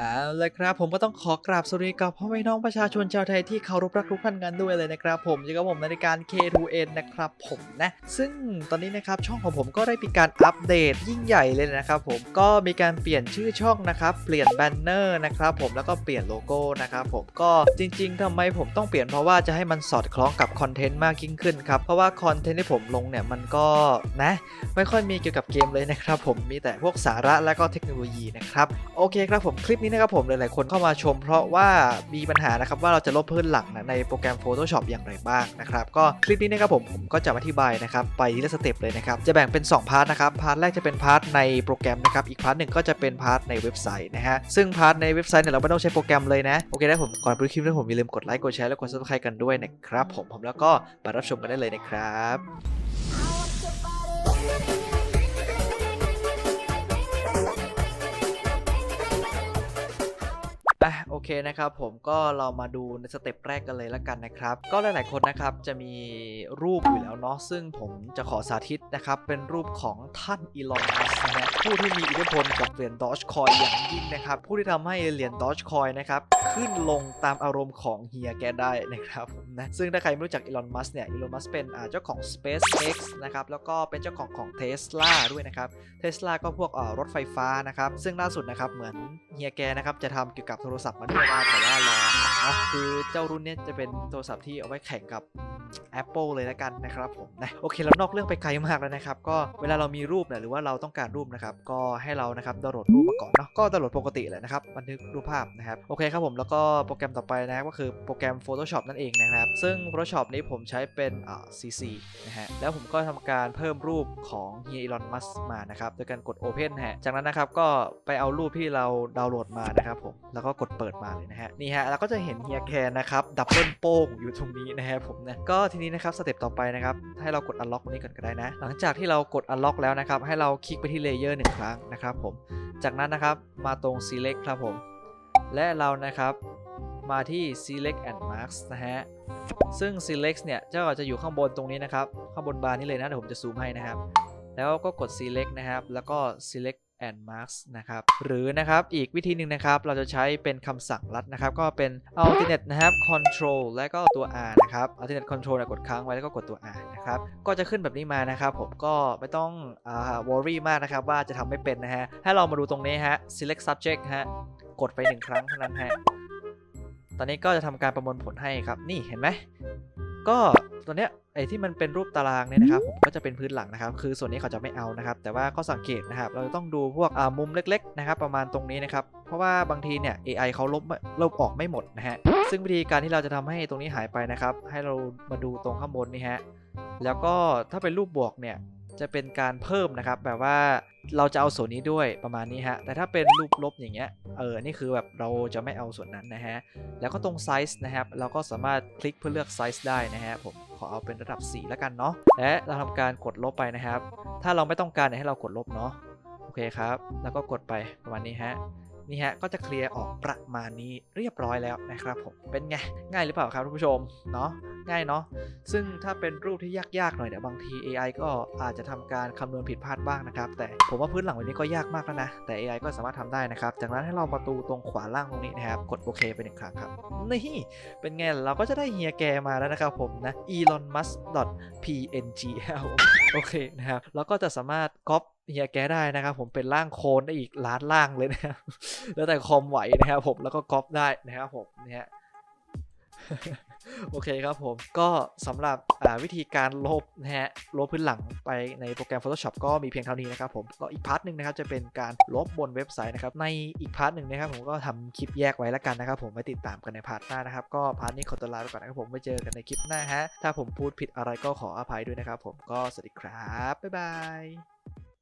เอาเลยครับผมก็ต้องขอกราบสวัสดีกับพ่อแม่น้องประชาชนชาวไทยที่เคารพรักทุกท่านกันด้วยเลยนะครับผมอยู่กับผมในรายการ K2N นะครับผมนะซึ่งตอนนี้นะครับช่องของผมก็ได้มีการอัปเดตยิ่งใหญ่เลยนะครับผมก็มีการเปลี่ยนชื่อช่องนะครับเปลี่ยนแบนเนอร์นะครับผมแล้วก็เปลี่ยนโลโก้นะครับผมก็จริง ๆทำไมผมต้องเปลี่ยนเพราะว่าจะให้มันสอดคล้องกับคอนเทนต์มากยิ่งขึ้นครับเพราะว่าคอนเทนต์ที่ผมลงเนี่ยมันก็นะไม่ค่อยมีเกี่ยวกับเกมเลยนะครับผมมีแต่พวกสาระและก็เทคโนโลยีนะครับโอเคครับผมคลิปนี้นะครับผมหลายๆคนเข้ามาชม เพราะว่ามีปัญหานะครับว่าเราจะลบพื้นหลังนะในโปรแกรม Photoshop อย่างไรบ้างนะครับก็คลิปนี้นะครับผมผมก็จะมาอธิบายนะครับไปทีละสเต็ปเลยนะครับจะแบ่งเป็น 2 พาร์ทนะครับพาร์ทแรกจะเป็นพาร์ทในโปรแกรมนะครับอีกพาร์ทหนึ่งก็จะเป็นพาร์ทในเว็บไซต์นะฮะซึ่งพาร์ทในเว็บไซต์เนี่ยเราไม่ต้องใช้โปรแกรมเลยนะโอเคนะผมก่อนไปดูคลิปนะผมอย่าลืมกดไลค์กดแชร์และกด subscribe กันด้วยนะครับผมผมแล้วก็ไปรับชมกันได้เลยนะครับ เคนะครับผมก็เรามาดูในสเต็ปแรกกันเลยละกันนะครับ ก็หลายๆคนนะครับจะมีรูปอยู่แล้วเนาะซึ่งผมจะขอสาธิตนะครับ เป็นรูปของท่านอีลอนมัสนะฮะผู้ที่มีอิทธิพลกับเหรียญดอ g คอยอย่างยิ่งนะครับ ผู้ที่ทำให้เหรียญดอ g คอยนะครับขึ้นลงตามอารมณ์ของเฮียแกได้นะครับผมนะซึ่งถ้าใครไม่รู้จักอีลอนมัสเนี่ยอีลอนมัสเป็นเจ้าของ SpaceX นะครับแล้วก็เป็นเจ้าของของ Tesla ด้วยนะครับเทสลาก็พวกรถไฟฟ้านะครับซึ่งล่าสุดนะครับเหมือนเฮียแกนะครับจะทำเกี่ยวกับโทรศัพท์มาด้วยนแต่ว่ารอเนาะคือเจ้ารุ่นเนี้ยจะเป็นโทรศัพท์ที่เอาไว้แข่งกับ Apple เลยแล้วกันนะครับผมนะโอเคแล้วนอกเรื่องไปไกลมากแล้วนะครับ ก็เวลาเรามีรูปเนี่ยหรือว่าเราต้องการรูปนะครับ ก็ให้เรานะครับดาวน์โหลดรูปมาก่อนเนาะก็ดาวน์โหลดปกติแหละนะครับบันทึกรูปภาพนะครับโอเคครับผมแล้วก็โปรแกรมต่อไปนะก็คือโปรแกรม Photoshop นั่นเองนะครับ ซึ่ง Photoshop นี้ผมใช้เป็นอ่า CC นะฮะแล้วผมก็ทำการเพิ่มรูปของเฮียอีลอนมัสมานะครับโดยการกด Open นฮะจากนั้นนะครับก็ไปเอารูปที่เราดาวน์โหลดมานะครับผมแล้วก็กดเปิดมาเลยนะฮะนี่ฮะแล้วก็จะเห็นเฮียแคนนะครับดับเบิลโป้งอยู่ตรงนี้นะฮะผมนะก็ทีนี้นะครับสเต็ปต่อไปนะครับให้เรากด unlock ตรงนี้ก่อนก็ได้นะ หลังจากที่เรากด unlock แล้วนะครับให้เราคลิกไปที่เลเยอร์หนึ่งครั้งนะครับผมจากนั้นนะครับมาตรง select ครับผม และเรานะครับมาที่ select and marks นะฮะซึ่ง select เนี่ยเจ้าจะอยู่ข้างบนตรงนี้นะครับ ข้างบนบาร์นี้เลยนะเดี๋ยวผมจะซูมให้นะครับ แล้วก็กด select นะครับ แล้วก็ select and marks นะครับหรือนะครับอีกวิธีหนึ่งนะครับเราจะใช้เป็นคำสั่งลัดนะครับก็เป็น alternate นะครับ control และก็ตัว R นะครับ alternate control กดค้างไว้แล้วก็กดตัว R นะครับก็จะขึ้นแบบนี้มานะครับผมก็ไม่ต้องอ่า worry มากนะครับว่าจะทำไม่เป็นนะฮะให้เรามาดูตรงนี้ฮะ select subject ฮะกดไปหนึ่งครั้งเท่านั้นฮะตอนนี้ก็จะทำการประมวลผลให้ครับนี่เห็นไหมก็ตัวเนี้ย อ้ที่มันเป็นรูปตารางเนี่ยนะครับผมก็จะเป็นพื้นหลังนะครับคือส่วนนี้เขาจะไม่เอานะครับ แต่ว่าข้อสังเกตนะครับ เราจะต้องดูพวกมุมเล็กๆนะครับประมาณตรงนี้นะครับเพราะว่าบางทีเนี่ย AI เขาลบลบออกไม่หมดนะฮะซึ่งวิธีการที่เราจะทำให้ตรงนี้หายไปนะครับ ให้เรามาดูตรงข้างบนนี่ฮะแล้วก็ถ้าเป็นรูปบวกเนี่ยจะเป็นการเพิ่มนะครับแบบว่า เราจะเอาส่วนนี้ด้วยประมาณนี้ฮะ แต่ถ้าเป็นรูปลบอย่างเงี้ย เออ นี่คือแบบเราจะไม่เอาส่วนนั้นนะฮะ แล้วก็ตรงไซส์นะครับ เราก็สามารถคลิกเพื่อเลือกไซส์ได้นะฮะ ผมขอเอาเป็นระดับ 4 แล้วกันเนาะ และเราทำการกดลบไปนะครับ ถ้าเราไม่ต้องการให้เรากดลบเนาะ โอเคครับ แล้วก็กดไปประมาณนี้ฮะ นี่ฮะก็จะเคลียร์ออกประมาณนี้เรียบร้อยแล้วนะครับผมเป็นไงง่ายหรือเปล่าครับทุกผู้ชมเนาะง่ายเนาะซึ่งถ้าเป็นรูปที่ยากๆหน่อยเดี๋ยวบางที AI ก็อาจจะทำการคำนวณผิดพลาดบ้างนะครับ แต่ผมว่าพื้นหลังแบบนี้ก็ยากมากแล้วนะ แต่ AI ก็สามารถทำได้นะครับ จากนั้นให้เรามาตูตรงขวาล่างตรงนี้นะครับ กดโอเคไปหนึ่งครั้งครับ นี่เป็นไงเราก็จะได้เฮียแกมาแล้วนะครับผมนะ elon musk png โอเคนะครับแล้วก็จะสามารถก๊อปเฮียแกได้นะครับผมเป็นร่างโคลนได้อีกล้านล่างเลยนะครับแล้วแต่คอมไหวนะครับผมแล้วก็ก๊อปได้นะครับผมเนี่ยโอเคครับผมก็สำหรับวิธีการลบนะฮะลบพื้นหลังไปในโปรแกรม Photoshop ก็มีเพียงเท่านี้นะครับผมก็อีกพาร์ทหนึ่งนะครับจะเป็นการลบบนเว็บไซต์นะครับในอีกพาร์ทหนึ่งนะครับผมก็ทำคลิปแยกไว้แล้วกันนะครับผมไว้ติดตามกันในพาร์ทหน้านะครับก็พาร์ทนี้ขอตัวลาไปก่อนนะครับผมไว้เจอกันในคลิปหน้าฮะถ้าผมพูดผิดอะไรก็ขออภัยด้วยนะครับผมก็สวัสดีครับบ๊ายบาย